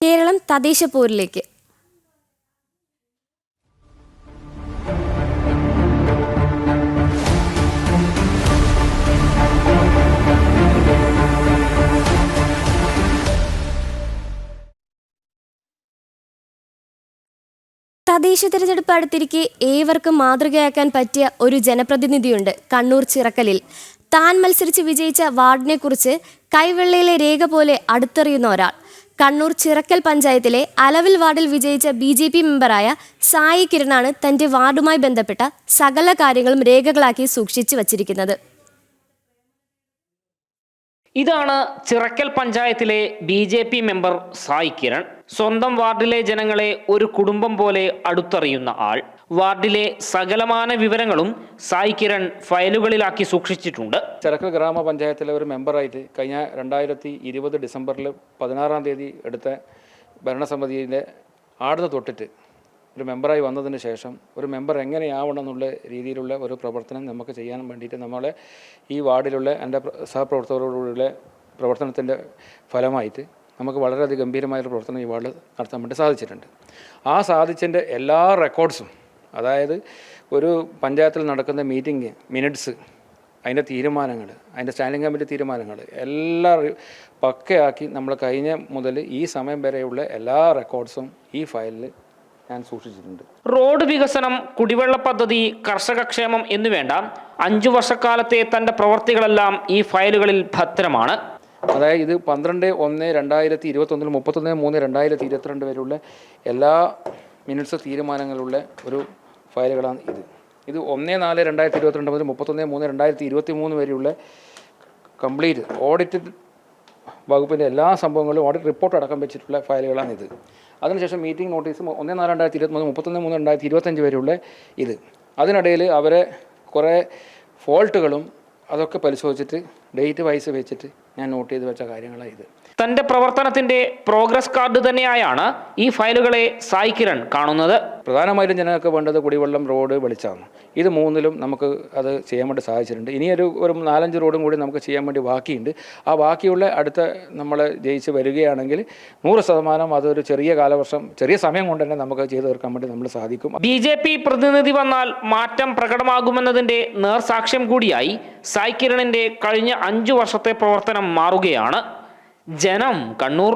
കേരളം തദ്ദേശ പോരിലേക്ക് തദ്ദേശ തിരഞ്ഞെടുപ്പ് അടുത്തിരിക്കെ ഏവർക്കും മാതൃകയാക്കാൻ പറ്റിയ ഒരു ജനപ്രതിനിധിയുണ്ട് കണ്ണൂർ ചിറക്കലിൽ. താൻ മത്സരിച്ച് വിജയിച്ച വാർഡിനെക്കുറിച്ച് കൈവെള്ളയിലെ രേഖ പോലെ അടുത്തെറിയുന്ന ഒരാൾ. കണ്ണൂർ ചിറക്കൽ പഞ്ചായത്തിലെ അലവിൽ വാർഡിൽ വിജയിച്ച ബി ജെ പി മെമ്പറായ സായി കിരണാണ് തന്റെ വാർഡുമായി ബന്ധപ്പെട്ട സകല കാര്യങ്ങളും രേഖകളാക്കി സൂക്ഷിച്ചു വച്ചിരിക്കുന്നത്. ഇതാണ് ചിറക്കൽ പഞ്ചായത്തിലെ B J P member Sai Kiran. സ്വന്തം വാർഡിലെ ജനങ്ങളെ ഒരു കുടുംബം പോലെ അടുത്തറിയുന്ന ആൾ. വാർഡിലെ സകലമാന വിവരങ്ങളും സായി കിരൺ ഫയലുകളിലാക്കി സൂക്ഷിച്ചിട്ടുണ്ട്. ചരക്ക് ഗ്രാമപഞ്ചായത്തിലെ ഒരു മെമ്പറായിട്ട് കഴിഞ്ഞ രണ്ടായിരത്തി ഇരുപത് ഡിസംബറിൽ പതിനാറാം തീയതി എടുത്ത ഭരണസമിതിയിലെ ആടുന്ന് തൊട്ടിട്ട് ഒരു മെമ്പറായി വന്നതിന് ശേഷം ഒരു മെമ്പർ എങ്ങനെയാവണം എന്നുള്ള രീതിയിലുള്ള ഒരു പ്രവർത്തനം നമുക്ക് ചെയ്യാൻ വേണ്ടിയിട്ട് നമ്മളെ ഈ വാർഡിലുള്ള എന്റെ പ്ര- സഹപ്രവർത്തകരോടുള്ള പ്രവർത്തനത്തിന്റെ ഫലമായിട്ട് നമുക്ക് വളരെയധികം ഗംഭീരമായൊരു പ്രവർത്തനം ഈ വാർഡിൽ നടത്താൻ വേണ്ടി സാധിച്ചിട്ടുണ്ട്. ആ സാധിച്ചതിന്റെ എല്ലാ റെക്കോർഡ്സും അതായത് ഒരു പഞ്ചായത്തിൽ നടക്കുന്ന മീറ്റിംഗ് മിനിറ്റ്സ് അതിന്റെ തീരുമാനങ്ങൾ അതിന്റെ സ്റ്റാൻഡിംഗ് കമ്മിറ്റി തീരുമാനങ്ങൾ എല്ലാം പക്കയാക്കി നമ്മൾ കഴിഞ്ഞ മുതൽ ഈ സമയം വരെയുള്ള എല്ലാ റെക്കോർഡ്സും ഈ ഫയലിൽ ഞാൻ സൂക്ഷിച്ചിട്ടുണ്ട്. റോഡ് വികസനം കുടിവെള്ള പദ്ധതി കർഷകക്ഷേമം എന്നുവേണ്ട അഞ്ചു വർഷക്കാലത്തെ തന്റെ പ്രവർത്തികളെല്ലാം ഈ ഫയലുകളിൽ ഭദ്രമാണ്. അതായത് ഇത് പന്ത്രണ്ട് ഒന്ന് രണ്ടായിരത്തി ഇരുപത്തൊന്നിൽ മുപ്പത്തൊന്ന് മൂന്ന് രണ്ടായിരത്തി ഇരുപത്തിരണ്ട് വരെയുള്ള എല്ലാ മിനിറ്റ്സ് തീരുമാനങ്ങളുള്ള ഒരു ഫയലുകളാണ് ഇത്. ഇത് ഒന്ന് നാല് രണ്ടായിരത്തി ഇരുപത്തിരണ്ട് മുതൽ മുപ്പത്തൊന്ന് മൂന്ന് രണ്ടായിരത്തി ഇരുപത്തി മൂന്ന് വരെയുള്ള കംപ്ലീറ്റ് ഓഡിറ്റ് വകുപ്പിന്റെ എല്ലാ സംഭവങ്ങളും ഓഡിറ്റ് റിപ്പോർട്ട് അടക്കം വെച്ചിട്ടുള്ള ഫയലുകളാണ് ഇത്. അതിനുശേഷം മീറ്റിംഗ് നോട്ടീസ് ഒന്ന് നാല് രണ്ടായിരത്തി ഇരുപത്തി മൂന്ന് മുപ്പത്തൊന്ന് മൂന്ന് രണ്ടായിരത്തി ഇരുപത്തഞ്ച് വരെയുള്ള ഇത്. അതിനിടയിൽ അവരെ കുറേ ഫോൾട്ടുകളും അതൊക്കെ പരിശോധിച്ചിട്ട് ഡേറ്റ് വൈസ് വെച്ചിട്ട് ഞാൻ നോട്ട് ചെയ്ത് വെച്ച കാര്യങ്ങളാണ് ഇത്. തന്റെ പ്രവർത്തനത്തിന്റെ പ്രോഗ്രസ് കാർഡ് തന്നെയായാണ് ഈ ഫയലുകളെ സായി കിരൺ കാണുന്നത്. പ്രധാനമായിട്ടും ജനങ്ങൾക്ക് വേണ്ടത് കുടിവെള്ളം റോഡ് വെളിച്ചമാണ് ഇത് മൂന്നിലും നമുക്ക് അത് ചെയ്യാൻ വേണ്ടി സാധിച്ചിട്ടുണ്ട്. ഇനിയൊരു ഒരു നാലഞ്ച് റോഡും കൂടി നമുക്ക് ചെയ്യാൻ വേണ്ടി ബാക്കിയുണ്ട്. ആ ബാക്കിയുള്ള അടുത്ത നമ്മൾ ജയിച്ച് വരികയാണെങ്കിൽ നൂറ് ശതമാനം അതൊരു ചെറിയ കാലവർഷം ചെറിയ സമയം കൊണ്ട് തന്നെ നമുക്ക് ചെയ്തു തീർക്കാൻ വേണ്ടി നമ്മൾ സാധിക്കും. ബി ജെ പി പ്രതിനിധി വന്നാൽ മാറ്റം പ്രകടമാകുമെന്നതിന്റെ നേർസാക്ഷ്യം കൂടിയായി സായി കിരണിന്റെ കഴിഞ്ഞ അഞ്ചു വർഷത്തെ പ്രവർത്തനം മാറുകയാണ്. ജനം കണ്ണൂർ